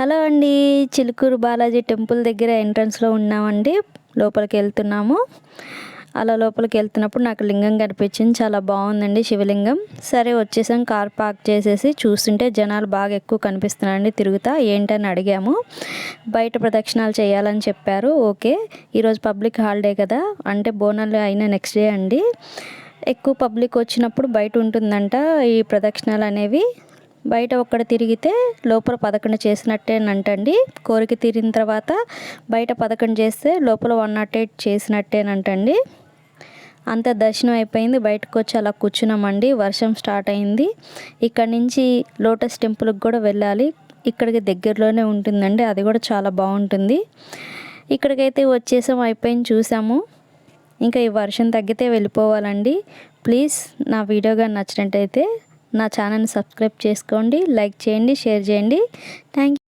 Hello అండి Chilukuru Balaji temple దగ్గర ఎంట్రన్స్లో ఉన్నామండి. లోపలికి వెళ్తున్నాము. అలా లోపలికి వెళ్తున్నప్పుడు నాకు లింగం కనిపించింది. చాలా బాగుందండి శివలింగం. సరే వచ్చేసాం. కార్ పార్క్ చేసేసి చూస్తుంటే జనాలు బాగా ఎక్కువ కనిపిస్తున్నారండి. తిరుగుతా ఏంటని అడిగాము. బయట ప్రదక్షిణాలు చేయాలని చెప్పారు. ఓకే ఈరోజు పబ్లిక్ హాలిడే కదా. అంటే బోనాలు అయిన నెక్స్ట్ డే అండి. ఎక్కువ పబ్లిక్ వచ్చినప్పుడు బయట ఉంటుందంట ఈ ప్రదక్షిణాలు అనేవి. బయట ఒక్కడ తిరిగితే లోపల పథకం చేసినట్టేనంటండి. కోరిక తీరిన తర్వాత బయట పథకం చేస్తే లోపల వన్ నాట్ ఎయిట్ చేసినట్టేనంటండి. అంత దర్శనం అయిపోయింది. బయటకు వచ్చి అలా కూర్చున్నామండి. వర్షం స్టార్ట్ అయింది. ఇక్కడ నుంచి లోటస్ టెంపుల్కి కూడా వెళ్ళాలి. ఇక్కడికి దగ్గరలోనే ఉంటుందండి. అది కూడా చాలా బాగుంటుంది. ఇక్కడికైతే వచ్చేసాం అయిపోయింది చూసాము. ఇంకా ఈ వర్షం తగ్గితే వెళ్ళిపోవాలండి. ప్లీజ్ నా వీడియోగా నచ్చినట్టయితే నా ఛానల్ని సబ్స్క్రైబ్ చేసుకోండి లైక్ చేయండి షేర్ చేయండి. థ్యాంక్